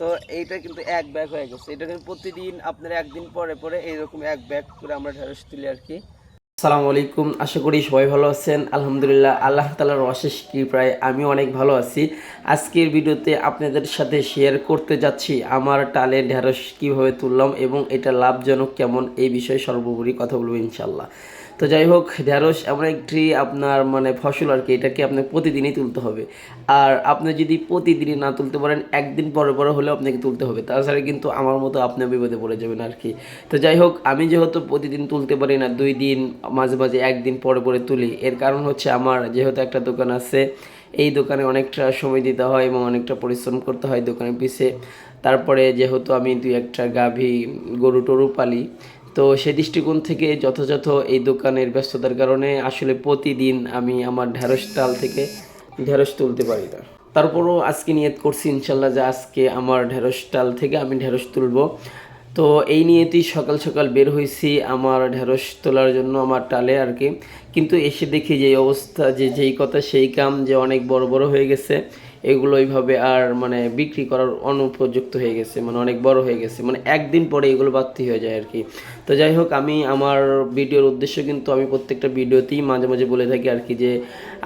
তো এইটা কিন্তু এক ব্যাগ হয়ে গেছে। এটা কিন্তু প্রতিদিন আপনার একদিন পরে পরে এইরকম এক ব্যাগ করে আমরা ঢেঁড়স তুলি আর কি। আসসালামু আলাইকুম। আশা করি সবাই ভালো আছেন। আলহামদুলিল্লাহ আল্লাহ তালার অশেষ কৃপায় আমি অনেক ভালো আছি। আজকের ভিডিওতে আপনাদের সাথে শেয়ার করতে যাচ্ছি আমার টালে ঢেঁড়স কীভাবে তুললাম এবং এটা লাভজনক কেমন এই বিষয়ে সর্বোপরি কথা বলব ইনশাল্লাহ তো যাই হোক, ঢেঁড়স এমন একটি আপনার মানে ফসল আর কি, এটাকে আপনাকে প্রতিদিনই তুলতে হবে। আর আপনি যদি প্রতিদিনই না তুলতে পারেন, একদিন পরে পরে হলেও আপনাকে তুলতে হবে। তাছাড়া কিন্তু আমার মতো আপনি বিপদে পড়ে যাবেন আর কি। তো যাই হোক, আমি যেহেতু প্রতিদিন তুলতে পারি না, দুই দিন, মাঝে মাঝে একদিন পরে পরে তুলি। এর কারণ হচ্ছে আমার যেহেতু একটা দোকান আছে, এই দোকানে অনেকটা সময় দিতে হয় এবং অনেকটা পরিশ্রম করতে হয় দোকানের পিছে। তারপরে যেহেতু আমি দুই একটা গাভী, গরু, টরু পালি তো সে দৃষ্টিকোণ থেকে যথাযথ এই দোকানের ব্যস্ততার কারণে আসলে প্রতিদিন আমি আমার ঢেঁড়স ডাল থেকে ঢেঁড়স তুলতে পারি না। তারপরও আজকে নিয়ত করছি ইনশাল্লাহ যে আজকে আমার ঢেঁড়স ডাল থেকে আমি ঢেঁড়স তুলবো। তো এই নিয়েতেই সকাল সকাল বের হয়েছি আমার ঢেঁড়স তোলার জন্য আমার টালে আর কি। কিন্তু এসে দেখি যে অবস্থা, যে যেই কথা, সেই কাম যে অনেক বড় বড় হয়ে গেছে। এগুলো এইভাবে আর মানে বিক্রি করার অনুপযুক্ত হয়ে গেছে মানে অনেক বড় হয়ে গেছে মানে একদিন পরে এগুলো বাড়তি হয়ে যায় আর কি তো যাই হোক, আমি আমার ভিডিওর উদ্দেশ্য কিন্তু আমি প্রত্যেকটা ভিডিওতেই মাঝে মাঝে বলে থাকি আর কি যে,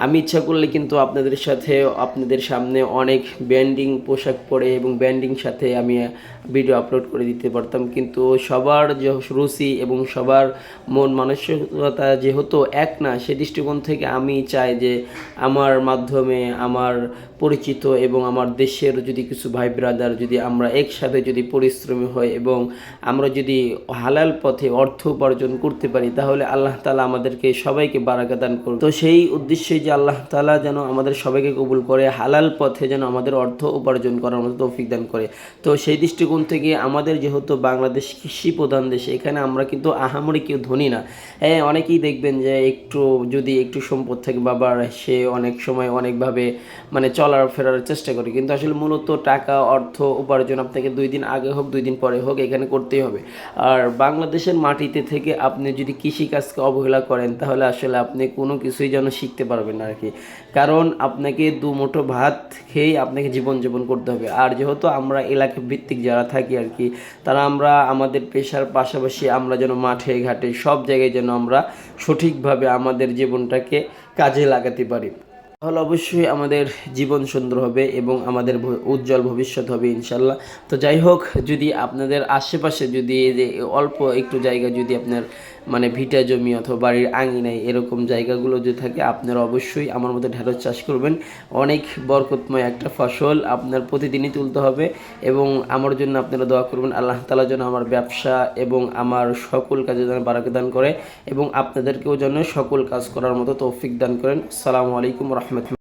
আমি ইচ্ছা করলে কিন্তু আপনাদের সাথে, আপনাদের সামনে অনেক ব্যান্ডিং পোশাক পরে এবং ব্যান্ডিং সাথে আমি ভিডিও আপলোড করে দিতে পারতাম। কিন্তু সবার যে রুচি এবং সবার মন মানসিকতা যেহেতু এক না, সে দৃষ্টিকোণ থেকে আমি চাই যে, আমার মাধ্যমে, আমার পরিচিত এবং আমার দেশের যদি কিছু ভাই ব্রাদার যদি আমরা একসাথে যদি পরিশ্রমী হই এবং আমরা যদি হালাল পথে অর্থ উপার্জন করতে পারি, তাহলে আল্লাহ তালা আমাদেরকে সবাইকে বারাকা দান করবে তো সেই উদ্দেশ্যে যে আল্লাহ তালা যেন আমাদের সবাইকে কবুল করে, হালাল পথে যেন আমাদের অর্থ উপার্জন করার মতো তৌফিক দান করে। তো সেই দৃষ্টিকোণ থেকে আমাদের যেহেতু বাংলাদেশ কৃষি প্রধান দেশ, এখানে আমরা কিন্তু আহামরি কেউ ধনী না। হ্যাঁ অনেকেই দেখবেন যে একটু যদি একটু সম্পদ থাকে, বাবার সে অনেক সময় অনেকভাবে মানে চলার ফেরার চেষ্টা করি। কিন্তু আসলে মূলত টাকা, অর্থ, উপার্জন আপনাকে দুই দিন আগে হোক, দুই দিন পরে হোক, এখানে করতেই হবে। আর বাংলাদেশের মাটিতে থেকে আপনি যদি কৃষিকাজকে অবহেলা করেন, তাহলে আসলে আপনি কোনো কিছুই যেন শিখতে পারবেন না আর কি কারণ আপনাকে দু মুঠো ভাত খেয়েই আপনাকে জীবন জীবনযাপন করতে হবে। আর যেহেতু আমরা এলাকা ভিত্তিক যারা থাকি আর কি তারা আমরা আমাদের পেশার পাশাপাশি আমরা যেন মাঠে, ঘাটে সব জায়গায় যেন আমরা সঠিকভাবে আমাদের জীবনটাকে কাজে লাগাতে পারি। তাহলে অবশ্যই আমাদের জীবন সুন্দর হবে এবং আমাদের উজ্জ্বল ভবিষ্যৎ হবে, ইনশাল্লাহ। তো যাই হোক, যদি আপনাদের আশেপাশে যদি যে অল্প একটু জায়গা যদি আপনার মানে ভিটা জমি অথবা বাড়ির আঙিনায় এরকম জায়গাগুলো যদি থাকে, আপনারা অবশ্যই আমার মতো ঢেঁড়স চাষ করবেন। অনেক বরকতময় একটা ফসল আপনার প্রতিদিনই তুলতে হবে এবং আমার জন্য আপনারা দোয়া করবেন, আল্লাহ তালা যেন আমার ব্যবসা এবং আমার সকল কাজে যেন বারাকে দান করে এবং আপনাদেরকেও যেন সকল কাজ করার মতো তৌফিক দান করেন। আসসালামু আলাইকুম রহমতুল্লাহ। Merci.